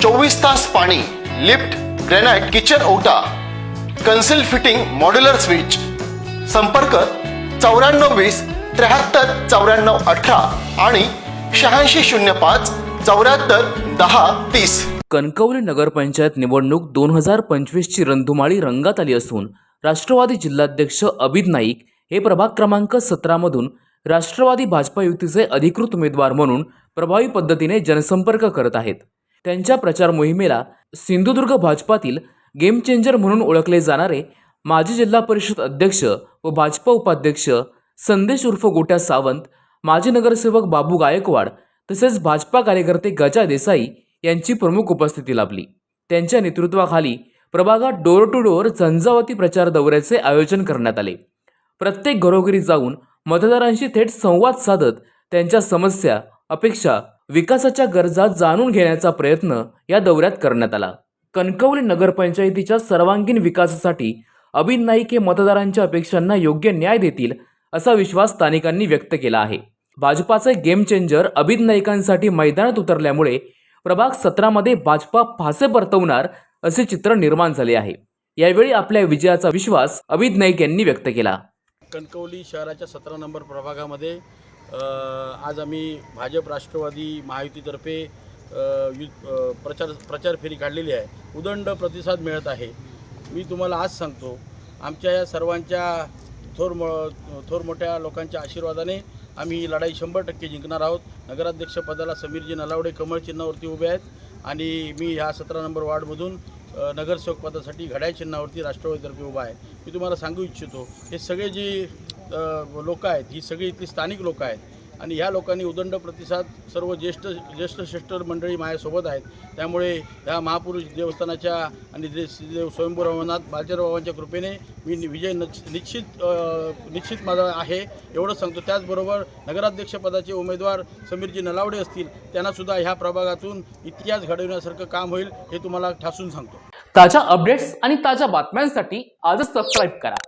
चोवीस तास पाणी लिफ्ट ग्रॅनाइट किचन ओटा कन्सिल फिटिंग मॉड्युलर स्विच. संपर्क चौऱ्याण्णव वीस त्र्याहत्तर चौऱ्याण्णव अठरा आणि शहाऐंशी शून्य पाच चौऱ्याहत्तर दहा तीस. कणकवली नगरपंचायत निवडणूक दोन हजार पंचवीसची रणधुमाळी रंगात आली असून राष्ट्रवादी जिल्हाध्यक्ष अभिद नाईक हे प्रभाग क्रमांक सतरामधून राष्ट्रवादी भाजपा युतीचे अधिकृत उमेदवार म्हणून प्रभावी पद्धतीने जनसंपर्क करत आहेत. त्यांच्या प्रचार मोहिमेला सिंधुदुर्ग भाजपातील गेम चेंजर म्हणून ओळखले जाणारे माजी जिल्हा परिषद अध्यक्ष व भाजपा उपाध्यक्ष संदेश उर्फ गोट्या सावंत माजी नगरसेवक बाबू गायकवाड तसेच भाजपा कार्यकर्ते गजा देसाई यांची प्रमुख उपस्थिती लाभली. त्यांच्या नेतृत्वाखाली प्रभागात डोर टू डोअर झंझावती प्रचार दौऱ्याचे आयोजन करण्यात आले. प्रत्येक घरोघरी जाऊन मतदारांशी थेट संवाद साधत त्यांच्या समस्या अपेक्षा विकासाच्या गरजा जाणून घेण्याचा प्रयत्न या दौऱ्यात करण्यात आला. कणकवली नगरपंचायतीच्या सर्वांगीण विकासासाठी अभिन नाईक हे मतदारांच्या अपेक्षांना योग्य न्याय देतील असा विश्वास स्थानिकांनी व्यक्त केला आहे. भाजपाचे गेम चेंजर अभिद नाईकांसाठी मैदानात उतरल्यामुळे प्रभाग सतरामध्ये भाजपा फासे परतवणार असे चित्र निर्माण झाले आहे. यावेळी आपल्या विजयाचा विश्वास अभिद नाईक यांनी व्यक्त केला. कणकवली शहराच्या सतरा नंबर प्रभागामध्ये आज आम्ही भाजप राष्ट्रवादी महायुतीतर्फे यु प्रचार प्रचार फेरी काढलेली आहे. उदंड प्रतिसाद मिळत आहे. मी तुम्हाला आज सांगतो आमच्या या सर्वांच्या थोर म थोर मोठ्या लोकांच्या आशीर्वादाने आम्ही ही लढाई शंभर टक्के जिंकणार आहोत. नगराध्यक्षपदाला समीरजी नलावडे कमळ चिन्हावरती उभे आहेत आणि मी ह्या सतरा नंबर वार्डमधून नगरसेवकपदासाठी नगरसेवक पदासाठी घड्याळ चिन्हावरती राष्ट्रवादीतर्फे उभा आहे. मी तुम्हाला सांगू इच्छितो हे सगळे जी लोक आहेत. ही सगळी इथली स्थानिक लोक आहेत. आणि ह्या लोकांनी उदंड प्रतिसाद सर्व ज्येष्ठ ज्येष्ठ श्रेष्ठ मंडळी माझ्यासोबत आहेत. त्यामुळे ह्या महापुरुष देवस्थानाच्या आणि दे श्रीदेव स्वयंभू रघुनाथ कृपेने मी नि- विजय निश्चित निश्चित माझा आहे. एवढंच सांगतो. त्याचबरोबर नगराध्यक्षपदाचे उमेदवार समीरजी नलावडे असतील त्यांनासुद्धा ह्या प्रभागातून इतिहास घडविण्यासारखं काम होईल हे तुम्हाला ठासून सांगतो. ताज्या अपडेट्स आणि ताज्या बातम्यांसाठी आजच सबस्क्राईब करा.